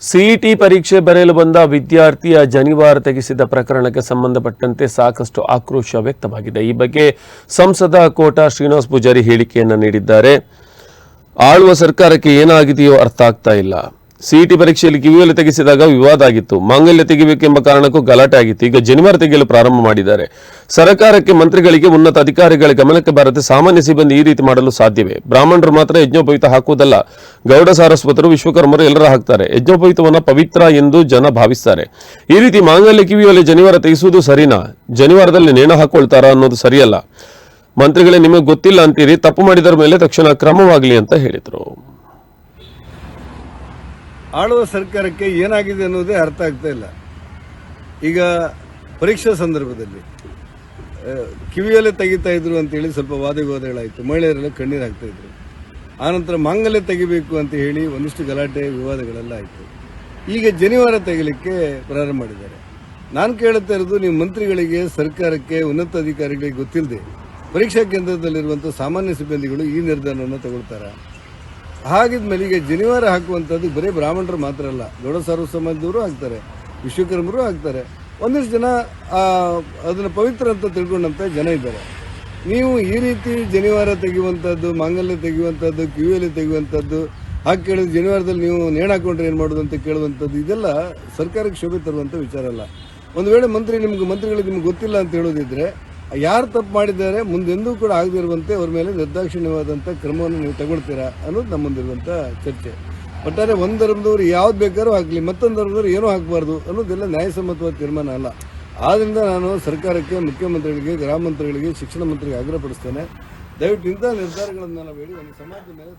CET ಪರೀಕ್ಷೆ ಬರೆಯಲು ಬಂದ ವಿದ್ಯಾರ್ಥಿಯ ಜನಿವಾರ ತೆಗೆಸಿದ ಪ್ರಕರಣಕ್ಕೆ ಸಂಬಂಧಪಟ್ಟಂತೆ ಸಾಕಷ್ಟು ಆಕ್ರೋಶ ವ್ಯಕ್ತವಾಗಿದೆ. ಈ ಬಗ್ಗೆ ಸಂಸದ ಕೋಟ ಶ್ರೀನಿವಾಸ್ ಪೂಜಾರಿ ಹೇಳಿಕೆಯನ್ನು ನೀಡಿದ್ದಾರೆ. ಆಳುವ ಸರ್ಕಾರಕ್ಕೆ ಏನಾಗಿದೆಯೋ ಅರ್ಥ ಆಗ್ತಾ ಇಲ್ಲ. ಸಿಇಟಿ ಪರೀಕ್ಷೆಯಲ್ಲಿ ಕಿವಿಯಲ್ಲಿ ತೆಗೆಸಿದಾಗ ವಿವಾದ ಆಗಿತ್ತು. ಮಾಂಗಲ್ಯ ತೆಗಿಬೇಕೆಂಬ ಕಾರಣಕ್ಕೂ ಗಲಾಟೆ ಆಗಿತ್ತು. ಈಗ ಜನಿವಾರ ತೆಗೆಯಲು ಪ್ರಾರಂಭ ಮಾಡಿದ್ದಾರೆ. ಸರ್ಕಾರಕ್ಕೆ ಮಂತ್ರಿಗಳಿಗೆ ಉನ್ನತ ಅಧಿಕಾರಿಗಳ ಗಮನಕ್ಕೆ ಬಾರದೆ ಸಾಮಾನ್ಯ ಸಿಬ್ಬಂದಿ ಈ ರೀತಿ ಮಾಡಲು ಸಾಧ್ಯವೇ? ಬ್ರಾಹ್ಮಣರು ಮಾತ್ರ ಯಜ್ಞೋಪವೀತ ಹಾಕುವುದಲ್ಲ. ಗೌಡ ಸಾರಸ್ವತರು, ವಿಶ್ವಕರ್ಮರು ಎಲ್ಲರ ಹಾಕ್ತಾರೆ. ಯಜ್ಞೋಪವೀತವನ್ನ ಪವಿತ್ರ ಎಂದು ಜನ ಭಾವಿಸ್ತಾರೆ. ಈ ರೀತಿ ಮಾಂಗಲ್ಯ ಕಿವಿಯಲ್ಲಿ ಜನಿವಾರ ತೆಗೆಸುವುದು ಸರಿನಾ? ಜನಿವಾರದಲ್ಲಿ ನೇಣ ಹಾಕೊಳ್ತಾರಾ ಅನ್ನೋದು ಸರಿಯಲ್ಲ. ಮಂತ್ರಿಗಳೇ, ನಿಮಗೆ ಗೊತ್ತಿಲ್ಲ ಅಂತೀರಿ. ತಪ್ಪು ಮಾಡಿದರ ಮೇಲೆ ತಕ್ಷಣ ಕ್ರಮವಾಗಲಿ ಅಂತ ಹೇಳಿದರು. ಆಳುವ ಸರ್ಕಾರಕ್ಕೆ ಏನಾಗಿದೆ ಅನ್ನೋದೇ ಅರ್ಥ ಆಗ್ತಾ ಇಲ್ಲ. ಈಗ ಪರೀಕ್ಷಾ ಸಂದರ್ಭದಲ್ಲಿ ಕಿವಿಯಲ್ಲೇ ತೆಗಿತಾ ಇದ್ರು ಅಂತೇಳಿ ಸ್ವಲ್ಪ ವಾದವಿವಾದಗಳಾಯಿತು. ಮಹಿಳೆಯರೆಲ್ಲ ಕಣ್ಣೀರು ಹಾಕ್ತಾ ಇದ್ರು. ಆನಂತರ ಮಾಂಗಲ್ಯ ತೆಗಿಬೇಕು ಅಂತ ಹೇಳಿ ಒಂದಿಷ್ಟು ಗಲಾಟೆ, ವಿವಾದಗಳೆಲ್ಲ ಆಯಿತು. ಈಗ ಜನಿವಾರ ತೆಗಿಲಿಕ್ಕೆ ಪ್ರಾರಂಭ ಮಾಡಿದ್ದಾರೆ. ನಾನು ಕೇಳುತ್ತಾ ಇರೋದು ನೀವು ಮಂತ್ರಿಗಳಿಗೆ, ಸರ್ಕಾರಕ್ಕೆ, ಉನ್ನತ ಅಧಿಕಾರಿಗಳಿಗೆ ಗೊತ್ತಿಲ್ಲದೆ ಪರೀಕ್ಷಾ ಕೇಂದ್ರದಲ್ಲಿರುವಂಥ ಸಾಮಾನ್ಯ ಸಿಬ್ಬಂದಿಗಳು ಈ ನಿರ್ಧಾರವನ್ನು ತಗೊಳ್ತಾರಾ? ಹಾಗಿದ್ಮೇಲೆ ಈಗ ಜನಿವಾರ ಹಾಕುವಂಥದ್ದು ಬರೀ ಬ್ರಾಹ್ಮಣರು ಮಾತ್ರ ಅಲ್ಲ. ದೊಡ್ಡ ಸರ್ವ ಸಮಾಜದವರು ಹಾಕ್ತಾರೆ ವಿಶ್ವಕರ್ಮರು ಹಾಕ್ತಾರೆ ಒಂದಿಷ್ಟು ಜನ ಅದನ್ನು ಪವಿತ್ರ ಅಂತ ತಿಳ್ಕೊಂಡಂಥ ಜನ ಇದ್ದಾರೆ. ನೀವು ಈ ರೀತಿ ಜನಿವಾರ ತೆಗೆಯುವಂಥದ್ದು, ಮಾಂಗಲ್ಯ ತೆಗೆಯುವಂಥದ್ದು, ಕಿವಿಯಲ್ಲಿ ತೆಗೆಯುವಂಥದ್ದು, ಹಾಗೆ ಕೇಳಿದ್ರೆ ಜನಿವಾರದಲ್ಲಿ ನೀವು ನೇಣು ಹಾಕೊಂಡ್ರೆ ಏನು ಮಾಡೋದು ಅಂತ ಕೇಳುವಂಥದ್ದು, ಇದೆಲ್ಲ ಸರ್ಕಾರಕ್ಕೆ ಶೋಭೆ ತರುವಂಥ ವಿಚಾರ ಅಲ್ಲ. ಒಂದು ವೇಳೆ ಮಂತ್ರಿ ನಿಮ್ಗೆ, ಮಂತ್ರಿಗಳಿಗೆ ನಿಮ್ಗೆ ಗೊತ್ತಿಲ್ಲ ಅಂತ ಹೇಳೋದಿದ್ರೆ ಯಾರು ತಪ್ಪು ಮಾಡಿದ್ದಾರೆ, ಮುಂದೆಂದೂ ಕೂಡ ಆಗದಿರುವಂತೆ ಅವ್ರ ಮೇಲೆ ನಿರ್ದಾಕ್ಷಿಣ್ಯವಾದಂಥ ಕ್ರಮವನ್ನು ನೀವು ತಗೊಳ್ತೀರಾ ಅನ್ನೋದು ನಮ್ಮಂದಿರುವಂಥ ಚರ್ಚೆ. ಒಟ್ಟಾರೆ ಒಂದು ಧರ್ಮದವರು ಯಾವ್ದು ಬೇಕಾದ್ರೂ ಹಾಕಲಿ, ಮತ್ತೊಂದು ಧರ್ಮದವ್ರು ಏನೂ ಹಾಕಬಾರ್ದು ಅನ್ನೋದೆಲ್ಲ ನ್ಯಾಯಸಮ್ಮತವಾದ ತೀರ್ಮಾನ ಅಲ್ಲ. ಆದ್ದರಿಂದ ನಾನು ಸರ್ಕಾರಕ್ಕೆ, ಮುಖ್ಯಮಂತ್ರಿಗಳಿಗೆ, ಗ್ರಾಮ ಮಂತ್ರಿಗಳಿಗೆ, ಶಿಕ್ಷಣ ಮಂತ್ರಿಗೆ ಆಗ್ರಹಪಡಿಸ್ತೇನೆ. ದಯವಿಟ್ಟು ಇಂಥ ನಿರ್ಧಾರಗಳನ್ನು ನಾವು ಹೇಳಿ, ಒಂದು ಸಮಾಜದ ಮೇಲೆ